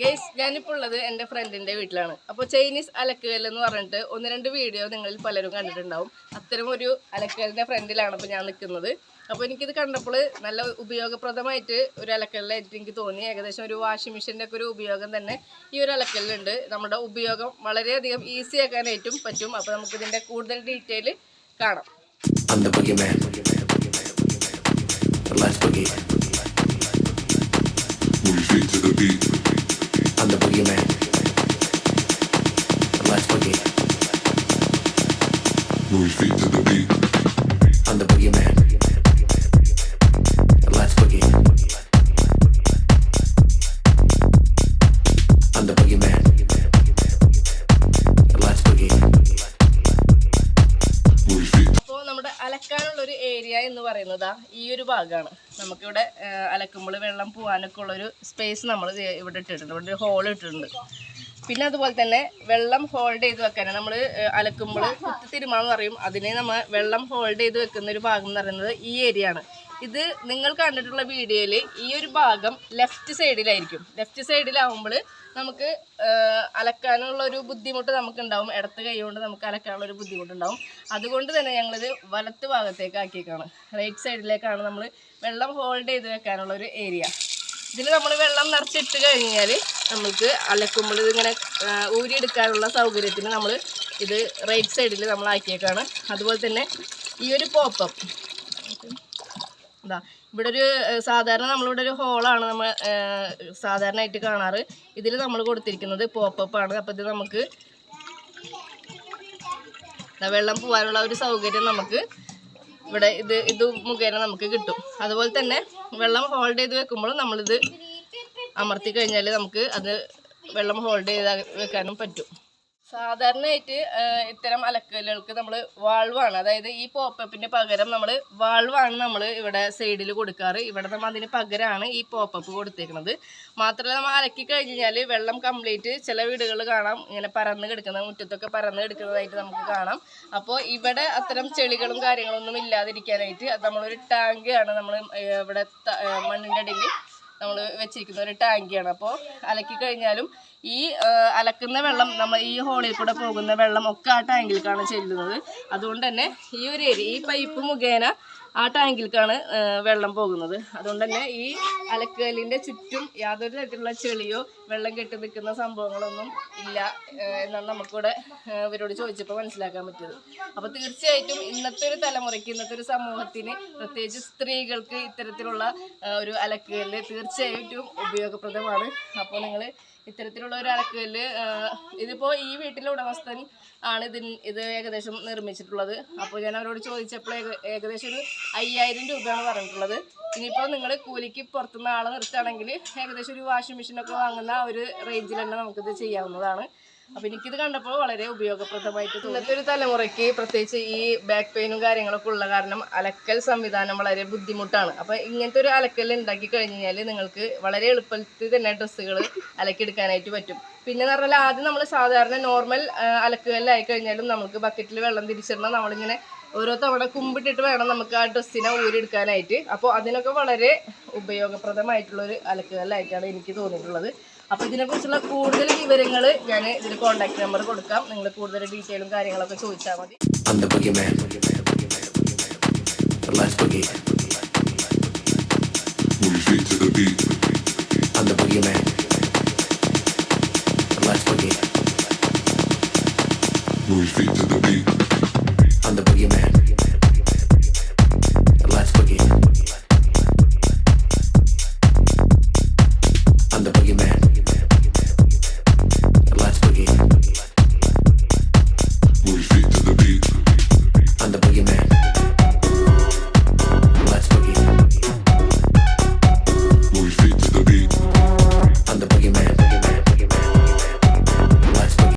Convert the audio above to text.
Guys ഞാനിപ്പോൾ ഉള്ളത് എന്റെ ഫ്രണ്ടിന്റെ വീട്ടിലാണ്. അപ്പോൾ ചൈനീസ് അലക്കുകൽ എന്ന് പറഞ്ഞിട്ട് ഒന്ന് രണ്ട് വീഡിയോ നിങ്ങളിൽ പലരും കണ്ടിട്ടുണ്ടാവും. അത്തരം ഒരു അലക്കലിന്റെ ഫ്രണ്ടിലാണ് ഇപ്പോൾ ഞാൻ നിൽക്കുന്നത്. അപ്പോൾ എനിക്കിത് കണ്ടപ്പോൾ നല്ല ഉപയോഗപ്രദമായിട്ട് ഒരു അലക്കലിലായിട്ട് എനിക്ക് തോന്നി. ഏകദേശം ഒരു വാഷിംഗ് മെഷീന്റെ ഒക്കെ ഒരു ഉപയോഗം തന്നെ ഈ ഒരു അലക്കലിലുണ്ട്. നമ്മുടെ ഉപയോഗം വളരെയധികം ഈസി ആക്കാനായിട്ടും പറ്റും. അപ്പോൾ നമുക്കിതിന്റെ കൂടുതൽ ഡീറ്റെയിൽ കാണാം. Let's begin. We'll to the beat. അലക്കാനുള്ള ഒരു ഏരിയ എന്ന് പറയുന്നത് ഈ ഒരു ഭാഗമാണ് നമുക്കിവിടെ അലക്കുമ്പോൾ വെള്ളം പോകാനൊക്കെ ഉള്ളൊരു സ്പേസ് നമ്മൾ ഇവിടെ ഇട്ടിട്ടുണ്ട്. ഇവിടെ ഒരു ഹോൾ ഇട്ടിട്ടുണ്ട്. പിന്നെ അതുപോലെ തന്നെ വെള്ളം ഹോൾഡ് ചെയ്ത് വെക്കാൻ നമ്മൾ അലക്കുമ്പോൾ കുത്തിത്തിരുമാന്ന് പറയും. അതിനെ നമ്മൾ വെള്ളം ഹോൾഡ് ചെയ്ത് വെക്കുന്ന ഒരു ഭാഗം എന്ന് പറയുന്നത് ഈ ഏരിയ ആണ്. ഇത് നിങ്ങൾ കണ്ടിട്ടുള്ള വീഡിയോയിൽ ഈ ഒരു ഭാഗം ലെഫ്റ്റ് സൈഡിലായിരിക്കും ലെഫ്റ്റ് സൈഡിലാവുമ്പോൾ നമുക്ക് അലക്കാനുള്ള ഒരു ബുദ്ധിമുട്ട് നമുക്ക് ഉണ്ടാവും ഇടത്ത് കൈ കൊണ്ട് നമുക്ക് അലക്കാനുള്ള ഒരു ബുദ്ധിമുട്ടുണ്ടാവും. അതുകൊണ്ട് തന്നെ ഞങ്ങളിത് വലത്ത് ഭാഗത്തേക്ക് ആക്കിയേക്കാണ്. റൈറ്റ് സൈഡിലേക്കാണ് നമ്മൾ വെള്ളം ഹോൾഡ് ചെയ്ത് വെക്കാനുള്ള ഒരു ഏരിയ ഇതിൽ നമ്മൾ വെള്ളം നിറച്ചിട്ട് കഴിഞ്ഞാൽ നമുക്ക് അലക്കുമ്പോൾ ഇതിങ്ങനെ ഊരിയെടുക്കാനുള്ള സൗകര്യത്തിന് നമ്മൾ ഇത് റൈറ്റ് സൈഡിൽ നമ്മൾ ആക്കിയേക്കാണ്. അതുപോലെ തന്നെ ഈ ഒരു പോപ്പം എന്താ ഇവിടെ ഒരു സാധാരണ നമ്മളിവിടെ ഒരു ഹോളാണ് നമ്മൾ സാധാരണയായിട്ട് കാണാറ്. ഇതിൽ നമ്മൾ കൊടുത്തിരിക്കുന്നത് പോപ്പപ്പ് ആണ്. അപ്പോൾ ഇത് നമുക്ക് വെള്ളം പോകാനുള്ള ഒരു സൗകര്യം നമുക്ക് ഇവിടെ ഇത് ഇത് മുഖേന നമുക്ക് കിട്ടും. അതുപോലെ തന്നെ വെള്ളം ഹോൾഡ് ചെയ്ത് വെക്കുമ്പോൾ നമ്മളിത് അമർത്തി കഴിഞ്ഞാൽ നമുക്ക് അത് വെള്ളം ഹോൾഡ് ചെയ്ത് വെക്കാനും പറ്റും. സാധാരണയായിട്ട് ഇത്തരം അലക്കലുകൾക്ക് നമ്മൾ വാൾവാണ്. അതായത് ഈ പോപ്പപ്പിന് പകരം നമ്മൾ വാൾവാണ് നമ്മൾ ഇവിടെ സൈഡിൽ കൊടുക്കാറ്. ഇവിടെ നമ്മൾ അതിന് പകരമാണ് ഈ പോപ്പപ്പ് കൊടുത്തേക്കുന്നത് മാത്രമല്ല നമ്മൾ അലക്കി കഴിഞ്ഞാൽ വെള്ളം കംപ്ലീറ്റ് ചില വീടുകൾ കാണാം. ഇങ്ങനെ പരന്ന് കിടക്കുന്ന മുറ്റത്തൊക്കെ പരന്ന് കിടക്കുന്നതായിട്ട് നമുക്ക് കാണാം. അപ്പോൾ ഇവിടെ അത്തരം ചെളികളും കാര്യങ്ങളൊന്നും ഇല്ലാതിരിക്കാനായിട്ട് നമ്മളൊരു ആണ് നമ്മൾ ഇവിടെ മണ്ണിന്റെ അടിയിൽ നമ്മൾ വെച്ചിരിക്കുന്ന ഒരു ടാങ്കിയാണ്. അപ്പോൾ അലക്കി കഴിഞ്ഞാലും ഈ അലക്കുന്ന വെള്ളം നമ്മൾ ഈ ഹോളിൽ കൂടെ പോകുന്ന വെള്ളം ഒക്കെ ആ ടാങ്കിലേക്കാണ് ചെല്ലുന്നത്. അതുകൊണ്ട് തന്നെ ഈ ഒരു ഏരിയ ഈ പൈപ്പ് മുഖേന ആ ടാങ്കിലേക്കാണ് വെള്ളം പോകുന്നത്. അതുകൊണ്ട് തന്നെ ഈ അലക്കലിന്റെ ചുറ്റും യാതൊരു തരത്തിലുള്ള ചെളിയോ വെള്ളം കെട്ടി നിൽക്കുന്ന സംഭവങ്ങളൊന്നും ഇല്ല എന്നാണ് നമുക്കിവിടെ ഇവരോട് ചോദിച്ചപ്പോൾ മനസ്സിലാക്കാൻ പറ്റിയത്. അപ്പോൾ തീർച്ചയായിട്ടും ഇന്നത്തെ ഒരു തലമുറയ്ക്ക് ഇന്നത്തെ ഒരു സമൂഹത്തിന് പ്രത്യേകിച്ച് സ്ത്രീകൾക്ക് ഇത്തരത്തിലുള്ള ഒരു അലക്കുകളിൽ തീർച്ചയായിട്ടും ഉപയോഗപ്രദമാണ്. അപ്പോൾ നിങ്ങൾ ഇത്തരത്തിലുള്ള ഒരു അലക്കുകല്ല് ഇതിപ്പോൾ ഈ വീട്ടിലെ ഉടമസ്ഥൻ ആണ് ഇതിന് ഇത് ഏകദേശം നിർമ്മിച്ചിട്ടുള്ളത്. അപ്പോൾ ഞാൻ അവരോട് ചോദിച്ചപ്പോൾ ഏക- ഏകദേശം ഒരു അയ്യായിരം രൂപയാണ് പറഞ്ഞിട്ടുള്ളത്. ഇനിയിപ്പോൾ നിങ്ങൾ കൂലിക്ക് പുറത്തുനിന്ന് ആളെ നിർത്തുകയാണെങ്കിൽ ഏകദേശം ഒരു വാഷിംഗ് മെഷീനൊക്കെ വാങ്ങുന്ന ഒരു റേഞ്ചിൽ തന്നെ നമുക്കിത് ചെയ്യാവുന്നതാണ്. അപ്പോൾ എനിക്കിത് കണ്ടപ്പോൾ വളരെ ഉപയോഗപ്രദമായിട്ട് ഇന്നത്തെ ഒരു തലമുറയ്ക്ക് പ്രത്യേകിച്ച് ഈ ബാക്ക് പെയിനും കാര്യങ്ങളൊക്കെ ഉള്ള കാരണം അലക്കൽ സംവിധാനം വളരെ ബുദ്ധിമുട്ടാണ്. അപ്പൊ ഇങ്ങനത്തെ ഒരു അലക്കൽ ഉണ്ടാക്കി കഴിഞ്ഞു കഴിഞ്ഞാൽ നിങ്ങൾക്ക് വളരെ എളുപ്പത്തിൽ തന്നെ ഡ്രസ്സുകൾ അലക്കിയെടുക്കാനായിട്ട് പറ്റും. പിന്നെ എന്ന് പറഞ്ഞാൽ ആദ്യം നമ്മൾ സാധാരണ നോർമൽ അലക്കുകല്ലായി കഴിഞ്ഞാലും നമുക്ക് ബക്കറ്റിൽ വെള്ളം തിരിച്ചിടണം. നമ്മളിങ്ങനെ ഓരോ തവണ കുമ്പിട്ടിട്ട് വേണം നമുക്ക് ആ ഡ്രസ്സിനെ ഊരിയെടുക്കാനായിട്ട്. അപ്പോൾ അതിനൊക്കെ വളരെ ഉപയോഗപ്രദമായിട്ടുള്ള ഉപയോഗപ്രദമായിട്ടുള്ളൊരു അലക്കുകല്ലായിട്ടാണ് എനിക്ക് തോന്നിയിട്ടുള്ളത്. അപ്പോൾ ഇതിനെക്കുറിച്ചുള്ള കൂടുതൽ വിവരങ്ങൾ ഞാൻ ഇതിന് കോൺടാക്ട് നമ്പർ കൊടുക്കാം. നിങ്ങൾ കൂടുതൽ ഡീറ്റെയിലും കാര്യങ്ങളൊക്കെ ചോദിച്ചാൽ മതി. On the boogie man. On the boogie man.